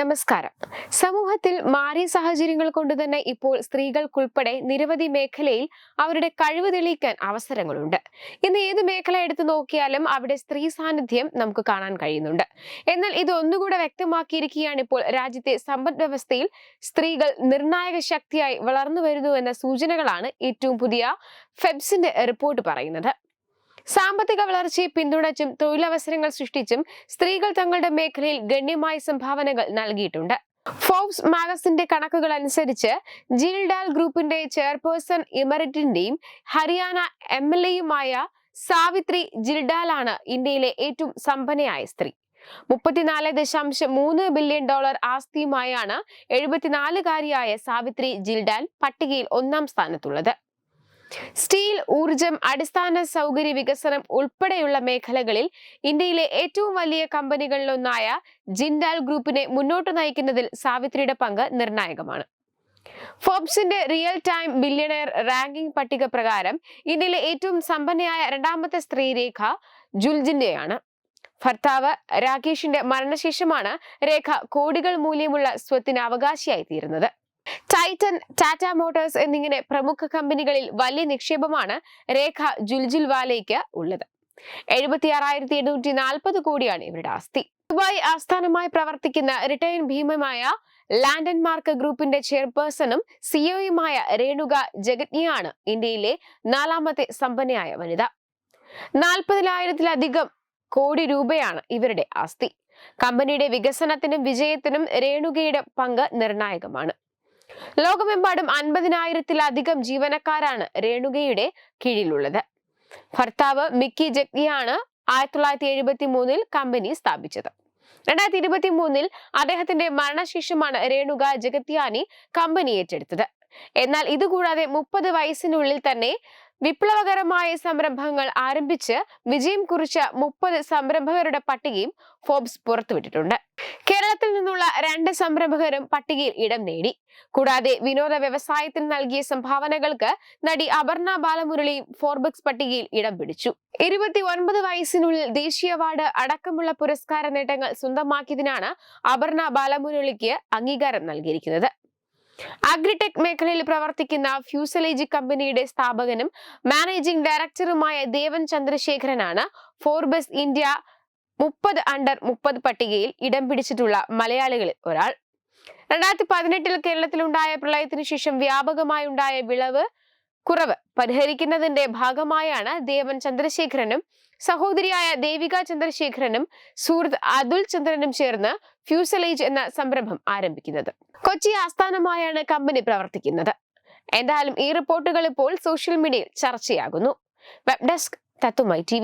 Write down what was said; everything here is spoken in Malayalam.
നമസ്കാരം. സമൂഹത്തിൽ മാറിയ സാഹചര്യങ്ങൾ കൊണ്ട് തന്നെ ഇപ്പോൾ സ്ത്രീകൾക്കുൾപ്പെടെ നിരവധി മേഖലയിൽ അവരുടെ കഴിവ് തെളിയിക്കാൻ അവസരങ്ങളുണ്ട്. ഇന്ന് ഏത് മേഖല എടുത്തു നോക്കിയാലും അവിടെ സ്ത്രീ സാന്നിധ്യം നമുക്ക് കാണാൻ കഴിയുന്നുണ്ട്. എന്നാൽ ഇത് ഒന്നുകൂടെ വ്യക്തമാക്കിയിരിക്കുകയാണ് ഇപ്പോൾ രാജ്യത്തെ സമ്പദ് വ്യവസ്ഥയിൽ സ്ത്രീകൾ നിർണായക ശക്തിയായി വളർന്നു വരുന്നു എന്ന സൂചനകളാണ് ഏറ്റവും പുതിയ ഫെബ്സിന്റെ റിപ്പോർട്ട് പറയുന്നത്. സാമ്പത്തിക വളർച്ചയെ പിന്തുണച്ചും തൊഴിലവസരങ്ങൾ സൃഷ്ടിച്ചും സ്ത്രീകൾ തങ്ങളുടെ മേഖലയിൽ ഗണ്യമായ സംഭാവനകൾ നൽകിയിട്ടുണ്ട്. ഫോബ്സ് മാഗസിന്റെ കണക്കുകൾ അനുസരിച്ച് ജിൽഡാൽ ഗ്രൂപ്പിന്റെ ചെയർപേഴ്സൺ ഇമറിറ്റിന്റെയും ഹരിയാന എം എൽ എയുമായ സാവിത്രി ജിൽഡാലാണ് ഇന്ത്യയിലെ ഏറ്റവും സമ്പന്നയായ സ്ത്രീ. മുപ്പത്തിനാല് ദശാംശം മൂന്ന് ബില്യൺ ഡോളർ ആസ്തിയുമായാണ് എഴുപത്തിനാലുകാരിയായ സാവിത്രി ജിൽഡാൽ പട്ടികയിൽ ഒന്നാം സ്ഥാനത്തുള്ളത്. സ്റ്റീൽ ഊർജം അടിസ്ഥാന സൗകര്യ വികസനം ഉൾപ്പെടെയുള്ള മേഖലകളിൽ ഇന്ത്യയിലെ ഏറ്റവും വലിയ കമ്പനികളിലൊന്നായ ജിൻഡാൽ ഗ്രൂപ്പിനെ മുന്നോട്ട് നയിക്കുന്നതിൽ സാവിത്രിയുടെ പങ്ക് നിർണായകമാണ്. ഫോബ്സിന്റെ റിയൽ ടൈം ബില്യണയർ റാങ്കിംഗ് പട്ടിക പ്രകാരം ഇന്ത്യയിലെ ഏറ്റവും സമ്പന്നയായ രണ്ടാമത്തെ സ്ത്രീ രേഖ ജുൽജിന്റെയാണ് ഭർത്താവ് രാകേഷിന്റെ മരണശേഷമാണ് രേഖ കോടികൾ മൂല്യമുള്ള സ്വത്തിന് അവകാശിയായി തീരുന്നത് ടൈറ്റൻ ടാറ്റ മോട്ടോഴ്സ് എന്നിങ്ങനെ പ്രമുഖ കമ്പനികളിൽ വലിയ നിക്ഷേപമാണ് രേഖ ജുൽജിൽവാലയ്ക്ക് ഉള്ളത്. എഴുപത്തി ആറായിരത്തി എണ്ണൂറ്റി നാൽപ്പത് കോടിയാണ് ഇവരുടെ ആസ്തി. ദുബായ് ആസ്ഥാനമായി പ്രവർത്തിക്കുന്ന റിട്ടയർ ഭീമമായ ലാൻഡൻ മാർക്ക് ഗ്രൂപ്പിന്റെ ചെയർപേഴ്സണും സിഇഒയുമായ രേണുക ജഗത്നിയാണ് ഇന്ത്യയിലെ നാലാമത്തെ സമ്പന്നയായ വനിത. നാൽപ്പതിനായിരത്തിലധികം കോടി രൂപയാണ് ഇവരുടെ ആസ്തി. കമ്പനിയുടെ വികസനത്തിനും വിജയത്തിനും രേണുകയുടെ പങ്ക് നിർണായകമാണ്. ലോകമെമ്പാടും അൻപതിനായിരത്തിലധികം ജീവനക്കാരാണ് രേണുകയുടെ കീഴിലുള്ളത്. ഭർത്താവ് മിക്കി ജഗ്നിയാണ് ആയിരത്തി തൊള്ളായിരത്തി എഴുപത്തി മൂന്നിൽ കമ്പനി സ്ഥാപിച്ചത്. രണ്ടായിരത്തി ഇരുപത്തി മൂന്നിൽ അദ്ദേഹത്തിന്റെ മരണശേഷമാണ് രേണുക ജഗത്യാനി കമ്പനി ഏറ്റെടുത്തത്. എന്നാൽ ഇതുകൂടാതെ മുപ്പത് വയസ്സിനുള്ളിൽ തന്നെ വിപ്ലവകരമായ സംരംഭങ്ങൾ ആരംഭിച്ച് വിജയം കുറിച്ച മുപ്പത് സംരംഭകരുടെ പട്ടികയും ഫോബ്സ് പുറത്തുവിട്ടിട്ടുണ്ട്. കേരളത്തിൽ നിന്നുള്ള രണ്ട് സംരംഭകരും പട്ടികയിൽ ഇടം നേടി. കൂടാതെ വിനോദ വ്യവസായത്തിന് നൽകിയ സംഭാവനകൾക്ക് നടി അപർണ ബാലമുരളിയും ഫോർബക്സ് പട്ടികയിൽ ഇടം പിടിച്ചു. ഇരുപത്തി ഒൻപത് വയസ്സിനുള്ളിൽ ദേശീയ അവാർഡ് അടക്കമുള്ള പുരസ്കാര നേട്ടങ്ങൾ സ്വന്തമാക്കിയതിനാണ് അപർണ ബാലമുരളിക്ക് അംഗീകാരം നൽകിയിരിക്കുന്നത്. അഗ്രിടെക് മേഖലയിൽ പ്രവർത്തിക്കുന്ന ഫ്യൂസലേജ് കമ്പനിയുടെ സ്ഥാപകനും മാനേജിംഗ് ഡയറക്ടറുമായ ദേവൻ ചന്ദ്രശേഖരനാണ് ഫോർബസ് ഇന്ത്യ മുപ്പത് അണ്ടർ മുപ്പത് പട്ടികയിൽ ഇടം പിടിച്ചിട്ടുള്ള മലയാളികളിൽ ഒരാൾ. രണ്ടായിരത്തി പതിനെട്ടിൽ കേരളത്തിലുണ്ടായ പ്രളയത്തിനു ശേഷം വ്യാപകമായി ഉണ്ടായ വിളവ് കുറവ്. പരിഹരിക്കുന്നതിന്റെ ഭാഗമായാണ് ദേവൻ ചന്ദ്രശേഖരനും സഹോദരിയായ ദേവിക ചന്ദ്രശേഖരനും സുഹൃത്ത് അതുൽ ചന്ദ്രനും ചേർന്ന് ഫ്യൂസലേജ് എന്ന സംരംഭം ആരംഭിക്കുന്നത്. കൊച്ചി ആസ്ഥാനമായാണ് കമ്പനി പ്രവർത്തിക്കുന്നത്. എന്തായാലും ഈ റിപ്പോർട്ടുകൾ ഇപ്പോൾ സോഷ്യൽ മീഡിയയിൽ ചർച്ചയാകുന്നു. വെബ് ഡെസ്ക് തത്തുമൈ ടി